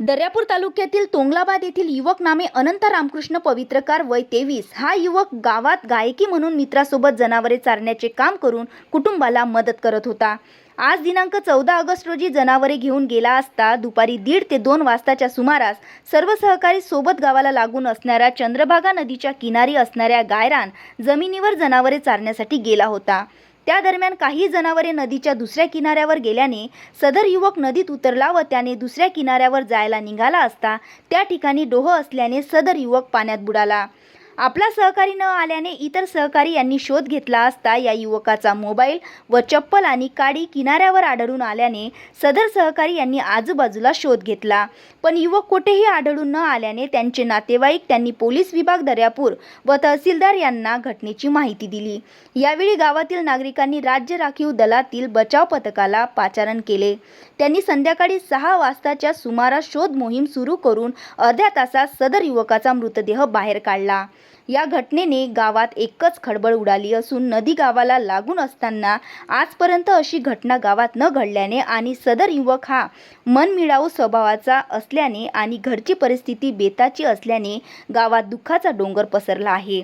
दर्यापूर तालुक्यातील तोंगलाबाद येथील युवक नामे अनंत रामकृष्ण पवित्रकार वय तेवीस. हा युवक गावात गायकी म्हणून मित्रासोबत जनावरे चारण्याचे काम करून कुटुंबाला मदत करत होता. आज दिनांक चौदा ऑगस्ट रोजी जनावरे घेऊन गेला असता दुपारी दीड ते दोन वाजताच्या सुमारास सर्व सहकारी सोबत गावाला लागून असणाऱ्या चंद्रभागा नदीच्या किनारी असणाऱ्या गायरान जमिनीवर जनावरे चारण्यासाठी गेला होता. त्या दरम्यान काही जनावरे नदीच्या दुसऱ्या किनाऱ्यावर गेल्याने सदर युवक नदीत उतरला व त्याने दुसऱ्या किनाऱ्यावर जायला निघाला असता त्या ठिकाणी डोह असल्याने सदर युवक पाण्यात बुडाला. आपला सहकारी न आल्याने इतर सहकारी यांनी शोध घेतला असता या युवकाचा मोबाईल व चप्पल आणि काडी किनाऱ्यावर आढळून आल्याने सदर सहकारी यांनी आजूबाजूला शोध घेतला. पण युवक कुठेही आढळून न आल्याने त्यांचे नातेवाईक त्यांनी पोलीस विभाग दर्यापूर व तहसीलदार यांना घटनेची माहिती दिली. यावेळी गावातील नागरिकांनी राज्य राखीव दलातील बचाव पथकाला पाचारण केले. त्यांनी संध्याकाळी सहा वाजताच्या सुमारास शोध मोहीम सुरू करून अर्ध्या तासात सदर युवकाचा मृतदेह बाहेर काढला. या घटनेने गावात एकच खळबळ उडाली असून नदी गावाला लागून असताना आजपर्यंत अशी घटना गावात न घडल्याने आणि सदर युवक हा मनमिळावू स्वभावाचा असल्याने आणि घरची परिस्थिती बेताची असल्याने गावात दुःखाचा डोंगर पसरला आहे.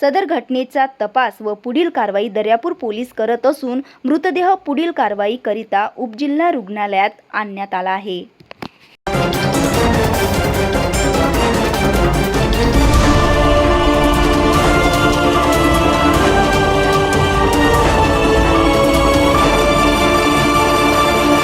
सदर घटनेचा तपास व पुढील कारवाई दर्यापूर पोलीस करत असून मृतदेह पुढील कारवाईकरिता उपजिल्हा रुग्णालयात आणण्यात आला आहे.